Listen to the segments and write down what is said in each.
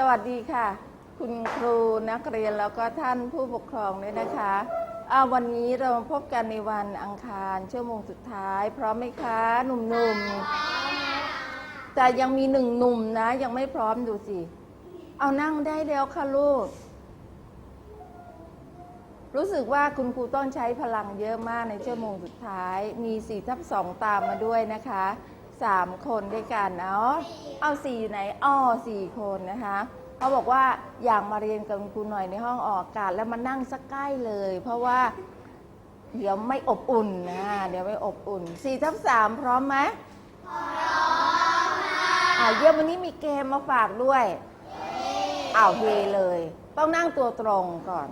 สวัสดีค่ะ คุณครูนักเรียนแล้วก็ท่านผู้ปกครองด้วยนะคะอาวันนี้เรามาพบกันในวันอังคารชั่วโมงสุดท้าย พร้อมไหมคะหนุ่มๆ แต่ยังมีหนึ่งหนุ่มนะ ยังไม่พร้อมดูสิ เอานั่งได้แล้วค่ะลูก รู้สึกว่าคุณครูต้องใช้พลังเยอะมากในชั่วโมงสุดท้าย มี4ทับ2ตามมาด้วยนะคะ 3คนด้วยกันเนาะเอา4อยู่ไหนอ้อ4คนนะคะเขาบอกว่าอยากมาเรียนกับคุณครูหน่อยในห้องออกอากาศแล้วมานั่งสักใกล้เลย เพราะว่า เดี๋ยวไม่อบอุ่นนะเดี๋ยวไม่อบอุ่น4ทับ3พร้อมไหมพร้อมค่ะอ่าเยี่ยมวันนี้มีเกมมาฝากด้วยอ้าวเฮเลย ต้องนั่งตัวตรงก่อน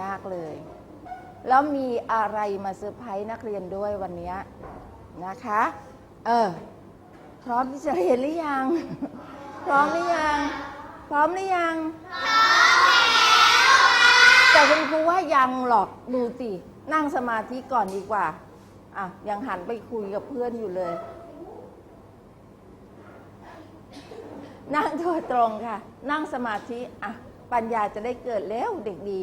มากเลย แล้วมีอะไรมาเซอร์ไพรส์นักเรียนด้วยวันนี้ นะคะ เออ พร้อมที่จะเรียนหรือยัง พร้อมหรือยัง พร้อมหรือยัง พร้อมแล้วแต่คุณครูว่ายังหรอกดูสินั่งสมาธิก่อนดีกว่า อะ ยังหันไปคุยกับเพื่อนอยู่เลย นั่งตัวตรงค่ะ นั่งสมาธิ อะ ปัญญาจะได้เกิดแล้วเด็กดี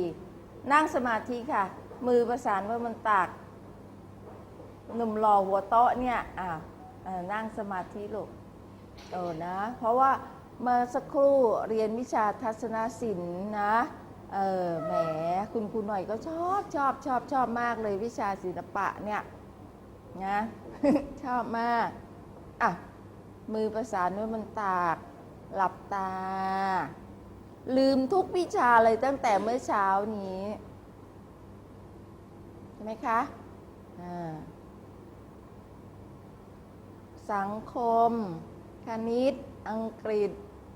นั่งสมาธิค่ะ มือประสานไว้บนตัก หนุ่มหล่อหัวโต๊ะเนี่ยอะนั่งสมาธิลูกเออนะ เพราะว่าเมื่อสักครู่เรียนวิชาทัศนศิลป์นะเออแหมคุณครูหน่อยก็ชอบชอบชอบชอบมากเลยวิชาศิลปะเนี่ยนะชอบมากอะมือประสานไว้บนตากหลับตา ลืมทุกวิชาเลยตั้งแต่เมื่อเช้านี้ ใช่ไหมคะอ่า สังคม คณิต อังกฤษ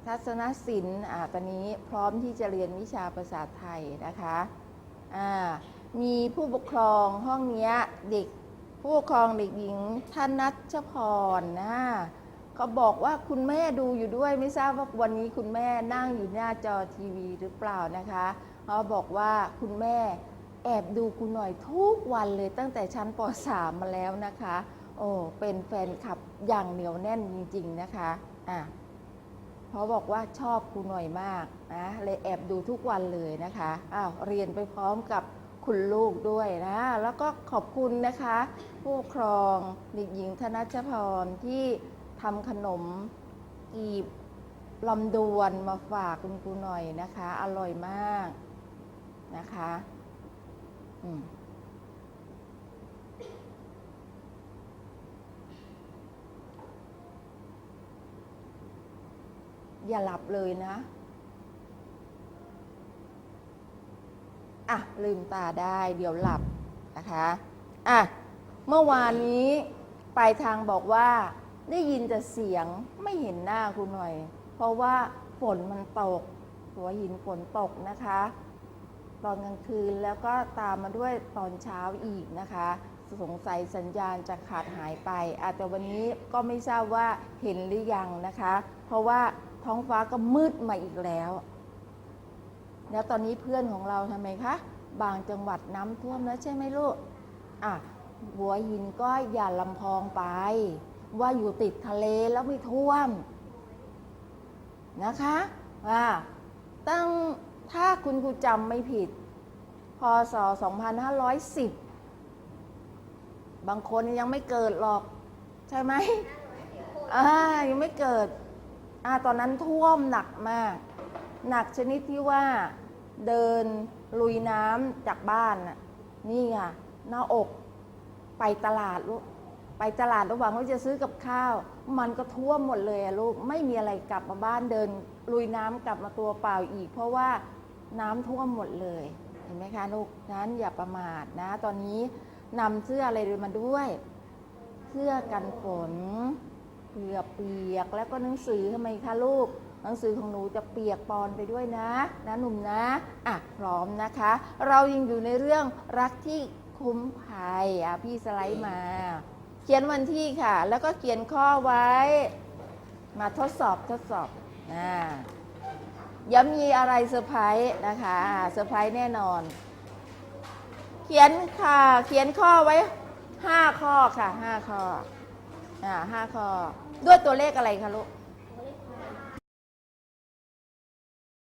ทัศนศิลป์อ่าตอนนี้พร้อมที่จะเรียนวิชาภาษาไทยนะคะอ่ามีผู้ปกครองห้องเนี้เด็กผู้ปกครองเด็กหญิงธนัชพรนะเขาบอกว่าคุณแม่ดูอยู่ด้วยไม่ทราบว่าวันนี้คุณแม่นั่งอยู่หน้าจอทีวีหรือเปล่านะคะเขาบอกว่าคุณแม่แอบดูคุณหน่อยทุกวันเลยตั้งแต่ชั้นป .3 มาแล้วนะคะ โอ้เป็นแฟนคลับอย่างเหนียวแน่นจริง ๆนะคะอะเพราะบอกว่าชอบครูหน่อยมากนะเลยแอบดูทุกวันเลยนะคะอ้าวเรียนไปพร้อมกับคุณลูกด้วยนะแล้วก็ขอบคุณนะคะ ผู้ครองเด็กหญิงธนัชพรที่ทำขนมกีบลำดวนมาฝากคุณครูหน่อยนะคะ อร่อยมากนะคะ อืม อย่าหลับเลยนะ อะ ลืมตาได้ เดี๋ยวหลับนะคะ อะ เมื่อวานนี้ปลายทางบอกว่า ได้ยินแต่เสียงไม่เห็นหน้าคุณหน่อย เพราะว่าฝนมันตก หัวหินฝนตกนะคะ ตอนกลางคืนแล้วก็ตามมาด้วยตอนเช้าอีกนะคะ สงสัยสัญญาณจะขาดหายไปอาจจะวันนี้ก็ไม่ทราบว่าเห็นหรือยังนะคะ เพราะว่าท้องฟ้าก็มืดมาอีกแล้ว แล้วตอนนี้เพื่อนของเราทำไมคะ บางจังหวัดน้ำท่วมแล้วใช่ไหมลูกอะหัวหินก็อย่าลำพองไป ว่าอยู่ติดทะเลแล้วไม่ท่วมนะคะอ่าตั้งถ้าคุณครูจำไม่ผิด พศ 2510 บางคนยังไม่เกิดหรอก ใช่ไหมอ่ายังไม่เกิดอ่าตอนนั้นท่วมหนักมาก หนักชนิดที่ว่าเดินลุยน้ำจากบ้านน่ะนี่ค่ะหน้าอกไปตลาดลูกไปตลาดระหว่างว่าจะซื้อกับข้าว มันก็ท่วมหมดเลยอะลูกไม่มีอะไรกลับมาบ้านเดิน ลุยน้ำกลับมาตัวเปล่าอีก เพราะว่าน้ำท่วมหมดเลย เห็นไหมคะลูกนั้นอย่าประมาทนะ ตอนนี้ นำเสื้ออะไรมาด้วย เสื้อกันฝนเผื่อเปียกแล้วก็หนังสือทำไมคะลูก หนังสือของหนูจะเปียกปอนไปด้วยนะ นะหนุ่มนะอะพร้อมนะคะ เรายังอยู่ในเรื่องรักที่คุ้มภัยอะพี่สไลด์มา เขียนวันที่ค่ะ แล้วก็เขียนข้อไว้ มาทดสอบทดสอบอ่าย้ำมีอะไรเซอร์ไพรส์นะคะเซอร์ไพรส์แน่นอน ขียนค่ะ เขียนข้อไว้ห้าข้อค่ะห้าข้ออ่าห้าข้อ ด้วยตัวเลขอะไรคะลูก